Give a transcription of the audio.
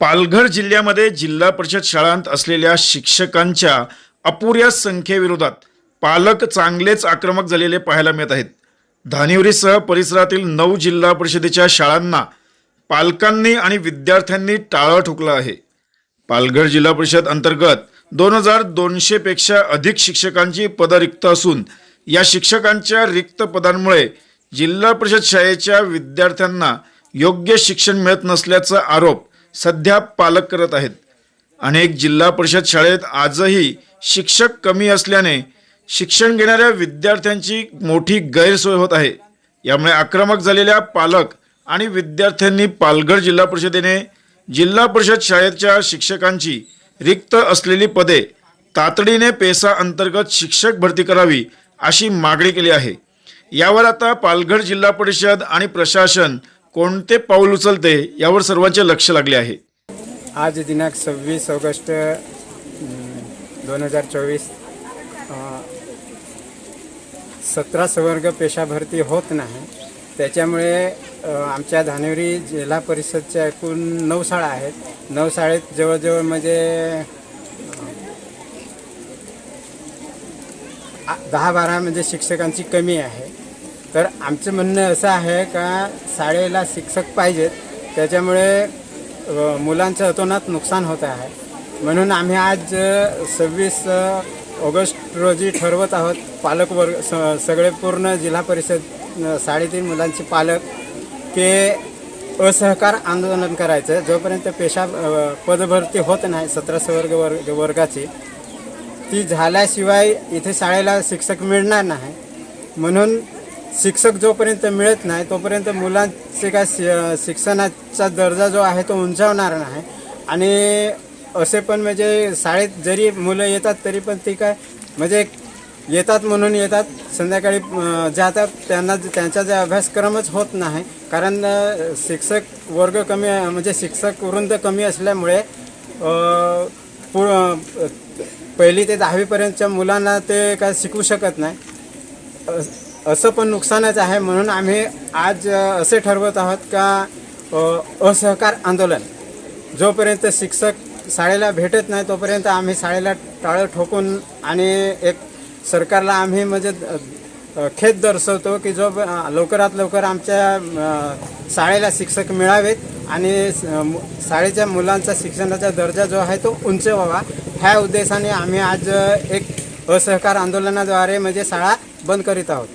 पालघर जिल्ह्यामध्ये जिल्हा परिषद शाळांत असलेल्या शिक्षकांच्या अपुऱ्या संख्येविरोधात पालक चांगलेच आक्रमक झालेले पाहायला मिळत आहेत. धानिवरीसह परिसरातील नऊ जिल्हा परिषदेच्या शाळांना पालकांनी आणि विद्यार्थ्यांनी टाळं ठोकलं आहे. पालघर जिल्हा परिषद अंतर्गत दोन हजार दोनशेपेक्षा अधिक शिक्षकांची पदं रिक्त असून या शिक्षकांच्या रिक्त पदांमुळे जिल्हा परिषद शाळेच्या विद्यार्थ्यांना योग्य शिक्षण मिळत नसल्याचा आरोप सध्या पालक करत आहेत. अनेक जिल्हा परिषद शाळेत आजही शिक्षक कमी असल्याने शिक्षण घेणाऱ्या विद्यार्थ्यांची मोठी गैरसोय होत आहे. यामुळे आक्रमक झालेल्या पालक आणि विद्यार्थ्यांनी पालघर जिल्हा परिषदेने जिल्हा परिषद शाळेच्या शिक्षकांची रिक्त असलेली पदे तातडीने पेसा अंतर्गत शिक्षक भरती करावी अशी मागणी केली आहे. यावर आता पालघर जिल्हा परिषद आणि प्रशासन कोणते पाऊल उचलते यावर सर्वांचे लक्ष लागले आहे. आज दिनांक सव्वीस ऑगस्ट दोन हजार चोवीस सतरा संवर्ग पेशा भरती होत नाही. त्याच्यामुळे आमच्या धानेवरी जिल्हा परिषदच्या एकूण नऊ शाळा आहेत. नऊ शाळेत जवळजवळ म्हणजे दहा बारा म्हणजे शिक्षकांची कमी आहे. तर आमचं म्हणणं असं आहे का शाळेला शिक्षक पाहिजेत. त्याच्यामुळे मुलांच्या मुलांचं अतोनात नुकसान होत आहे. म्हणून आम्ही आज सव्वीस ऑगस्ट रोजी ठरवत आहोत पालक वर्ग स सगळे पूर्ण जिल्हा परिषद शाळेतील साडेतीन मुलांचे पालक के असहकार आंदोलन करायचं. जोपर्यंत पेशा पदभरती होत नाही सतरा वर्ग वर्ग वर्गाची ती झाल्याशिवाय इथे शाळेला शिक्षक मिळणार नाही. म्हणून शिक्षक जोपर्यंत मिळत नाही तोपर्यंत मुलांचे काय शि- शिक्षणाचा दर्जा जो आहे तो उंचावणार नाही. आणि असे पण म्हणजे शाळेत जरी मुलं येतात तरी पण ती काय म्हणजे येतात म्हणून येतात. संध्याकाळी जातात. त्यांना त्यांचा जे अभ्यासक्रमच होत नाही. कारण शिक्षक वर्ग कमी म्हणजे शिक्षक वृंद कमी असल्यामुळे पु पहिली ते दहावीपर्यंतच्या मुलांना ते काय शिकवू शकत नाही. असं पण नुकसानच आहे म्हणून आम्ही आज असे ठरवत आहोत का असहकार आंदोलन. जोपर्यंत शिक्षक शाळेला भेटत नाही तोपर्यंत आम्ही शाळेला टाळं ठोकून आणि एक सरकारला आम्ही म्हणजे खेद दर्शवतो की जो लवकरात लवकर आमच्या शाळेला शिक्षक मिळावेत आणि शाळेच्या मुलांचा शिक्षणाचा दर्जा जो आहे तो उंच व्हावा. ह्या उद्देशाने आम्ही आज एक असहकार आंदोलनाद्वारे म्हणजे शाळा बंद करीत आहोत.